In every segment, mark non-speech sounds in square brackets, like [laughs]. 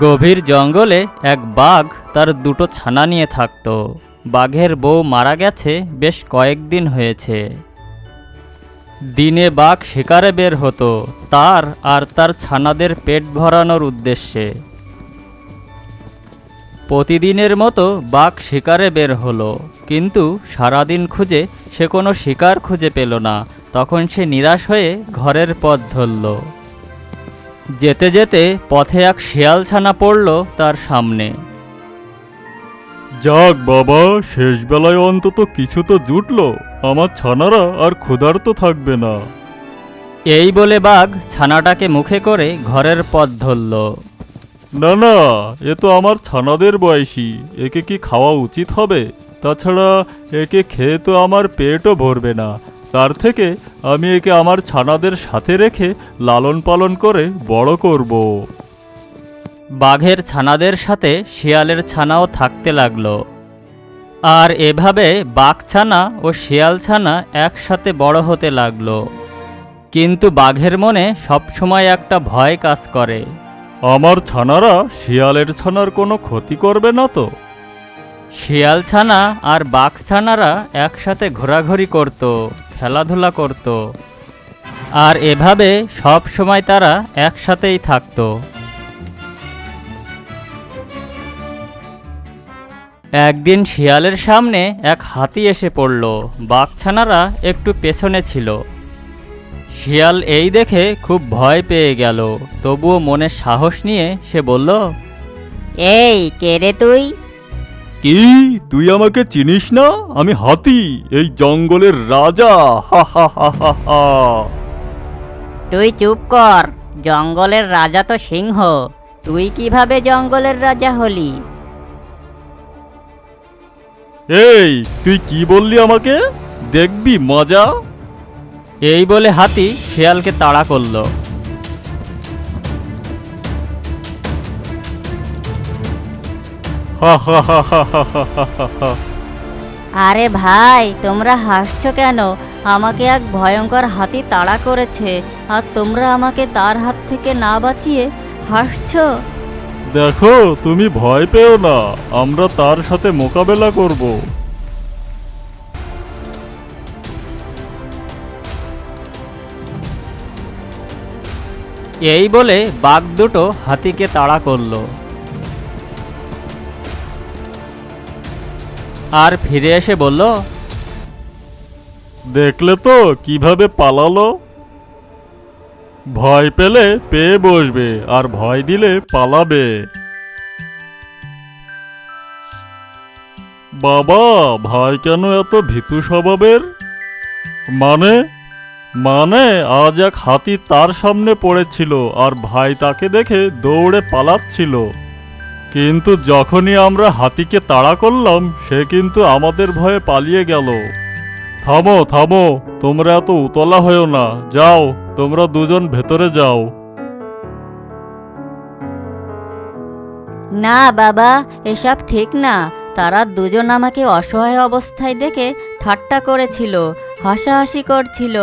গভীর জঙ্গলে এক বাঘ তার দুটো ছানা নিয়ে থাকত। বাঘের বউ মারা গেছে বেশ কয়েকদিন হয়েছে। দিনে বাঘ শিকারে বের হতো, তার আর তার ছানাদের পেট ভরানোর উদ্দেশ্যে। প্রতিদিনের মতো বাঘ শিকারে বের হলো, কিন্তু সারাদিন খুঁজে সে কোনো শিকার খুঁজে পেল না তখন সে নিরাশ হয়ে ঘরের পথ ধরল। যেতে যেতে পথে এক শিয়াল ছানা পড়ল তার সামনে। যাক বাবা শেষ বেলায় অন্তত কিছু তো জুটলো আমার ছানারা আর ক্ষুধার্ত থাকবে না। এই বলে বাঘ ছানাটাকে মুখে করে ঘরের পথ ধরল। না না এ তো আমার ছানাদের বয়সী একে কি খাওয়া উচিত হবে? তাছাড়া একে খেয়ে তো আমার পেটও ভরবে না তার থেকে আমি একে আমার ছানাদের সাথে রেখে লালন পালন করে বড় করব। বাঘের ছানাদের সাথে শিয়ালের ছানাও থাকতে লাগল। আর এভাবে বাঘ ছানা ও শিয়াল ছানা একসাথে বড় হতে লাগল। কিন্তু বাঘের মনে সবসময় একটা ভয় কাজ করে। আমার ছানারা শিয়ালের ছানার কোনো ক্ষতি করবে না তো? শিয়াল ছানা আর বাঘ ছানারা একসাথে ঘোরাঘুরি করত। খেলাধুলা করত। আর এভাবে সব সময় তারা একসাথেই থাকতো। একদিন শিয়ালের সামনে এক হাতি এসে পড়ল। বাঘছানারা একটু পেছনে ছিল। শিয়াল এই দেখে খুব ভয় পেয়ে গেল। তবুও মনে সাহস নিয়ে সে বলল, এই, কে রে তুই? কি? তুই আমাকে চিনিস না? আমি হাতি এই জঙ্গলের রাজা। হা হা হা হা হা। তুই চুপ কর জঙ্গলের রাজা তো সিংহ। তুই কীভাবে জঙ্গলের রাজা হলি? এই তুই কি বললি আমাকে? দেখবি মজা। এই বলে হাতি শিয়ালকে তাড়া করল। [laughs] আরে ভাই তোমরা হাসছো কেন? আমাকে এক ভয়ঙ্কর হাতি তাড়া করেছে আর তোমরা আমাকে তার হাত থেকে না বাঁচিয়ে হাসছো? দেখো তুমি ভয় পেও না আমরা তার সাথে মোকাবেলা করব। এই বলে বাঘ দুটো হাতিকে তাড়া করল। আর ফিরে এসে বলল, দেখলে তো কীভাবে পালালো? ভয় পেলে পেয়ে বসবে আর ভয় দিলে পালাবে। বাবা ভাই কেন এত ভীতু স্বভাবের? মানে মানে আজ এক হাতি তার সামনে পড়েছিল আর ভাই তাকে দেখে দৌড়ে পালাচ্ছিল। কিন্তু যখনই আমরা হাতিকে তাড়া করলাম, সে কিন্তু আমাদের ভয়ে পালিয়ে গেল। থামো থামো, তোমরা এত উতলা হয়েও না। যাও, তোমরা দুজন ভেতরে যাও। না, বাবা, এসব ঠিক না। তারা দুজন আমাকে অসহায় অবস্থায় দেখে ঠাট্টা করেছিল, হাসাহাসি করছিল।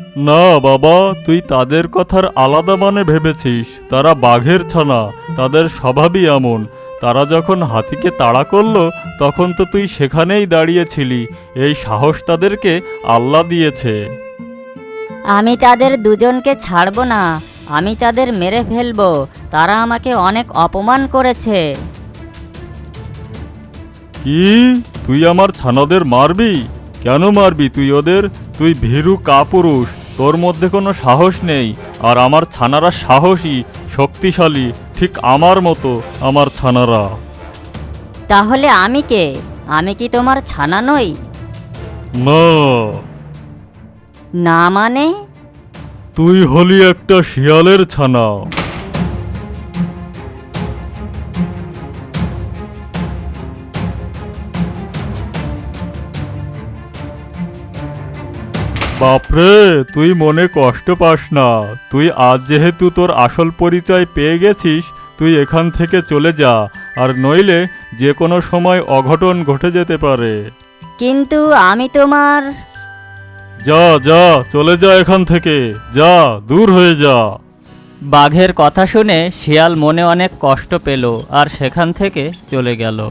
না বাবা তুই তাদের কথার আলাদা মানে ভেবেছিস। তারা বাঘের ছানা তাদের স্বভাবই এমন। তারা যখন হাতিকে তাড়া করল তখন তো তুই সেখানেই দাঁড়িয়েছিলি। এই সাহস তাদেরকে আল্লাহ দিয়েছে। আমি তাদের দুজনকে ছাড়বো না। আমি তাদের মেরে ফেলব। তারা আমাকে অনেক অপমান করেছে। কি? তুই আমার ছানাদের মারবি? কেন মারবি তুই ওদের? তুই ভীরু কাপুরুষ তোর মধ্যে কোনো সাহস নেই। আর আমার ছানারা সাহসী শক্তিশালী ঠিক আমার মতো আমার ছানারা। তাহলে আমি কে? আমি কি তোমার ছানা নই? না। না মানে? তুই হলি একটা শিয়ালের ছানা। বাপরে তুই মনে কষ্ট পাস না। তুই আজ যেহেতু তোর আসল পরিচয় পেয়ে গেছিস তুই এখান থেকে চলে যা আর নইলে যে কোনো সময় অঘটন ঘটে যেতে পারে। কিন্তু আমি তোমার যা যা চলে যা এখান থেকে। যা দূর হয়ে যা। বাঘের কথা শুনে শিয়াল মনে অনেক কষ্ট পেল আর সেখান থেকে চলে গেল।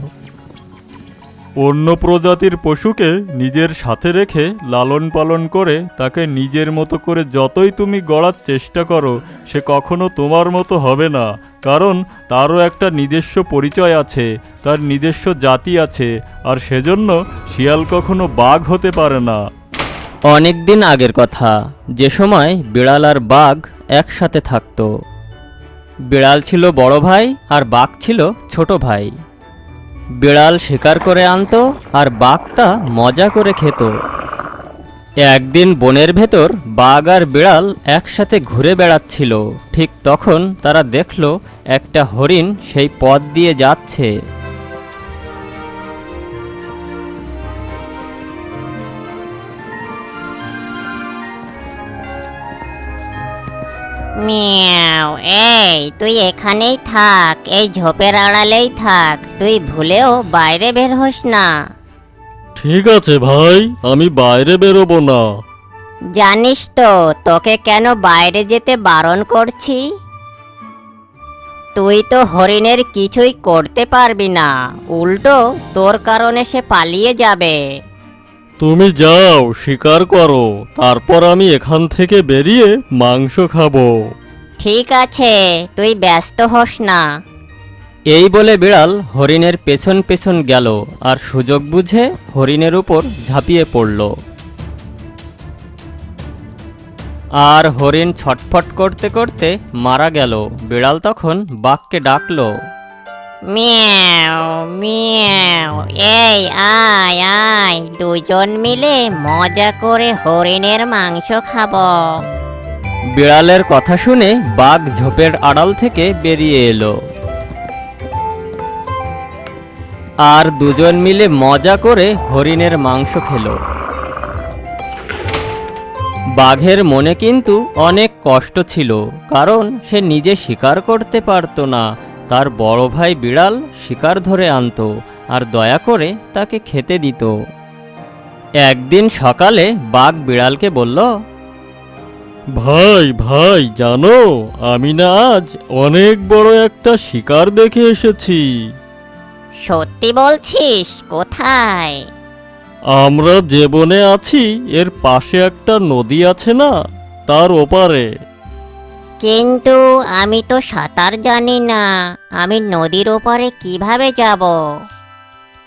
অন্য প্রজাতির পশুকে নিজের সাথে রেখে লালন পালন করে তাকে নিজের মতো করে যতই তুমি গড়ার চেষ্টা করো, সে কখনো তোমার মতো হবে না। কারণ তারও একটা নিজস্ব পরিচয় আছে, তার নিজস্ব জাতি আছে, আর সেজন্য শিয়াল কখনো বাঘ হতে পারে না। অনেক দিন আগের কথা, যে সময় বিড়াল আর বাঘ একসাথে থাকতো। বিড়াল ছিল বড় ভাই আর বাঘ ছিল ছোট ভাই। বিড়াল শিকার করে আনতো আর বাঘটা মজা করে খেত। একদিন বনের ভেতর বাঘ আর বিড়াল একসাথে ঘুরে বেড়াচ্ছিল। ঠিক তখন তারা দেখল একটা হরিণ সেই পথ দিয়ে যাচ্ছে। মিয়াও এই তুই এখানেই থাক এই ঝোপের আড়ালেই থাক তুই ভুলেও বাইরে বের হোস না। ঠিক আছে ভাই আমি বাইরে বেরোবো না। জানিস তো তোকে কেন বাইরে যেতে বারণ করছি? তুই তো হরিণের কিছুই করতে পারবি না উল্টো তোর কারণে সে পালিয়ে যাবে। তুমি যাও শিকার করো তারপর আমি এখান থেকে বেরিয়ে মাংস খাব। ঠিক আছে তুই ব্যস্ত হোস না। এই বলে বিড়াল হরিণের পেছন পেছন গেল আর সুযোগ বুঝে হরিণের উপর ঝাঁপিয়ে পড়ল। আর হরিণ ছটফট করতে করতে মারা গেল। বিড়াল তখন বাঘকে ডাকলো। মিয়াও মিয়াও এই আয় আয় দুজন মিলে মজা করে হরিণের মাংস খাব। বিড়ালের কথা শুনে বাঘ ঝোপের আড়াল থেকে বেরিয়ে এলো। আর দুজন মিলে মজা করে হরিণের মাংস খেলো। বাঘের মনে কিন্তু অনেক কষ্ট ছিল, কারণ সে নিজে শিকার করতে পারতো না। তার বড় ভাই বিড়াল শিকার ধরে আনতো আর দয়া করে তাকে খেতে দিত। একদিন সকালে বাঘ বিড়ালকে বলল ভাই ভাই জানো আমি না আজ অনেক বড় একটা শিকার দেখে এসেছি। সত্যি বলছিস? কোথায়? আমরা যে বনে আছি এর পাশে একটা নদী আছে না তার ওপারে। কিন্তু আমি তো সাঁতার জানি না আমি নদীর ওপারে কীভাবে যাব?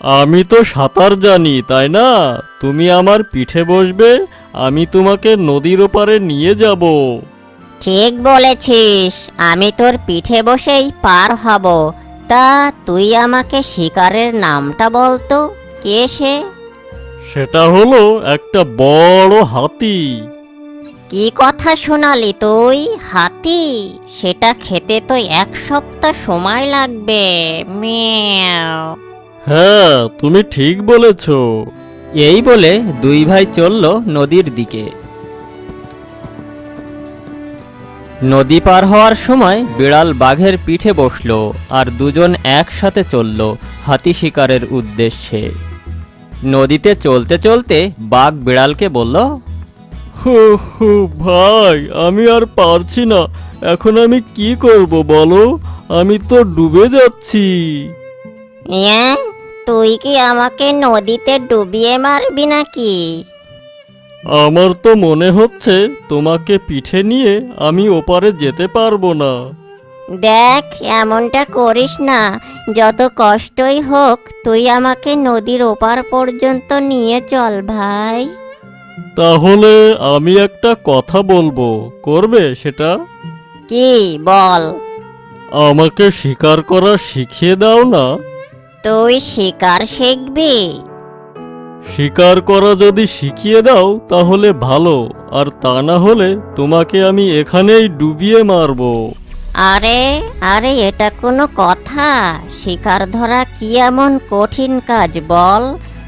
আমি তো সাঁতার জানি তাই না? তুমি আমার পিঠে বসবে আমি তোমাকে নদীর ওপারে নিয়ে যাব। ঠিক বলেছিস আমি তোর পিঠে বসেই পার হব। তা তুই আমাকে শিকারের নামটা বলতো কে সে? সেটা হলো একটা বড় হাতি। কি কথা শোনালি তুই হাতি? সেটা খেতে তো এক সপ্তাহ সময় লাগবে মিয়াও। হ্যাঁ তুমি ঠিক বলেছ। এই বলে দুই ভাই চলল নদীর দিকে। নদী পার হওয়ার সময় বিড়াল বাঘের পিঠে বসল আর দুজন একসাথে চলল হাতি শিকারের উদ্দেশ্যে। নদীতে চলতে চলতে বাঘ বিড়ালকে বলল হু হু ভাই আমি আর পারছি না। এখন আমি কি করব বলো? আমি তো ডুবে যাচ্ছি। ইয়া তুই কি আমাকে নদীতে ডুবিয়ে মারবি নাকি? আমার তো মনে হচ্ছে তোমাকে পিঠে নিয়ে আমি ওপারে যেতে পারব না। দেখ এমনটা করিস না। যত কষ্টই হোক তুই আমাকে নদীর ওপার পর্যন্ত নিয়ে চল ভাই। তাহলে আমি একটা কথা বলব করবে সেটা? কি বল? আমাকে শিকার করা শিখিয়ে দাও না। তুই শিকার শিখবি। শিকার করা যদি শিখিয়ে দাও তাহলে ভালো। আর তা না হলে তোমাকে আমি এখানেই ডুবিয়ে মারবো। আরে আরে এটা কোনো কথা। শিকার ধরা কি এমন কঠিন কাজ বল?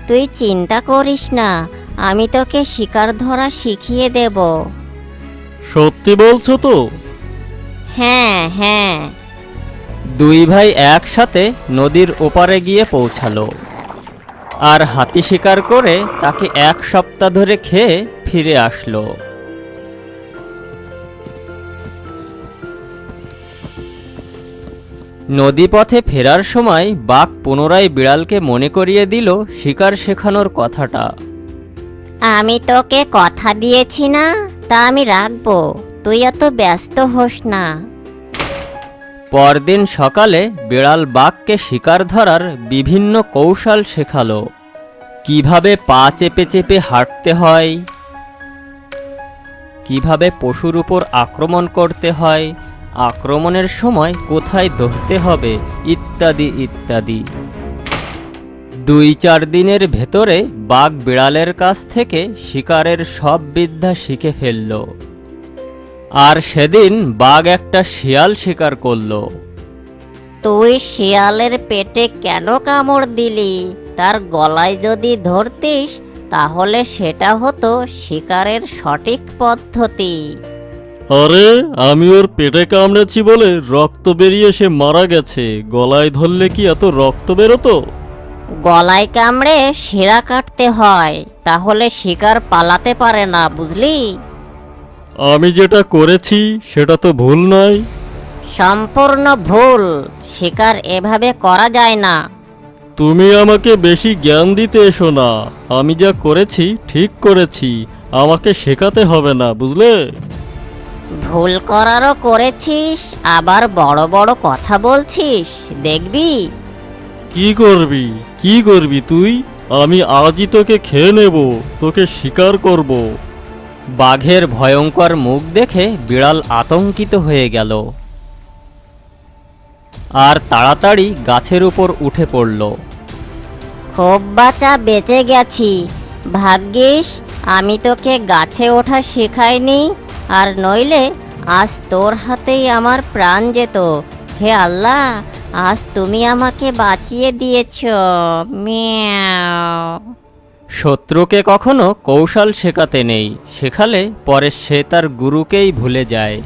তুই চিন্তা করিস না আমি তোকে শিকার ধরা শিখিয়ে দেব। সত্যি বলছো তো? হ্যাঁ হ্যাঁ। দুই ভাই একসাথে নদীর ওপারে গিয়ে পৌঁছালো। আর হাতি শিকার করে তাকে এক সপ্তাহ ধরে খেয়ে ফিরে আসলো। নদীপথে ফেরার সময় বাঘ পুনরায় বিড়ালকে মনে করিয়ে দিল শিকার শেখানোর কথাটা। আমি তোকে কথা দিয়েছি না, তা আমি রাখব। তুই এত ব্যস্ত হোস না। পরদিন সকালে বিড়াল বাঘকে শিকার ধরার বিভিন্ন কৌশল শেখালো। কীভাবে পা চেপে চেপে হাঁটতে হয়, কীভাবে পশুর উপর আক্রমণ করতে হয়, আক্রমণের সময় কোথায় ধরতে হবে, ইত্যাদি ইত্যাদি। দুই চার দিনের ভেতরে বাঘ বিড়ালের কাছ থেকে শিকারের সব বিদ্যা শিখে ফেলল। আর সেদিন বাঘ একটা শিয়াল শিকার করল। তুই শিয়ালের পেটে কেন কামড় দিলি? তার গলায় যদি ধরতিস তাহলে সেটা হতো শিকারের সঠিক পদ্ধতি। আরে আমি ওর পেটে কামড়েছি বলে রক্ত বেরিয়ে সে মারা গেছে। গলায় ধরলে কি এত রক্ত বেরোতো? গলায় কামড়ে শিরা কাটতে হয় তাহলে শিকার পালাতে পারে না বুঝলি? আমি যেটা করেছি সেটা তো ভুল নয়। সম্পূর্ণ ভুল। শিকার এভাবে করা যায় না। তুমি আমাকে বেশি জ্ঞান দিতে এসো না। আমি যা করেছি ঠিক করেছি। আমাকে শেখাতে হবে না বুঝলে? ভুল করারও করেছিস আবার বড় বড় কথা বলছিস দেখবি? কি করবি? কি করবি তুই? আমি আজই তোকে খেয়ে নেব তোকে শিকার করব। বাঘের ভয়ঙ্কর মুখ দেখে বিড়াল আতঙ্কিত হয়ে গেল। আর তাড়াতাড়ি গাছের উপর উঠে পড়ল। খুব বাচ্চা বেঁচে গেছি। ভাগ্যিস, আমি তোকে গাছে ওঠা শেখাইনি, আর নইলে আজ তোর হাতেই আমার প্রাণ যেত। হে আল্লাহ, আজ তুমি আমাকে বাঁচিয়ে দিয়েছ। মিয়াও। শত্রুকে কখনো কৌশল শেখাতে নেই শেখালে পরে সে তার গুরুকেই ভুলে যায়।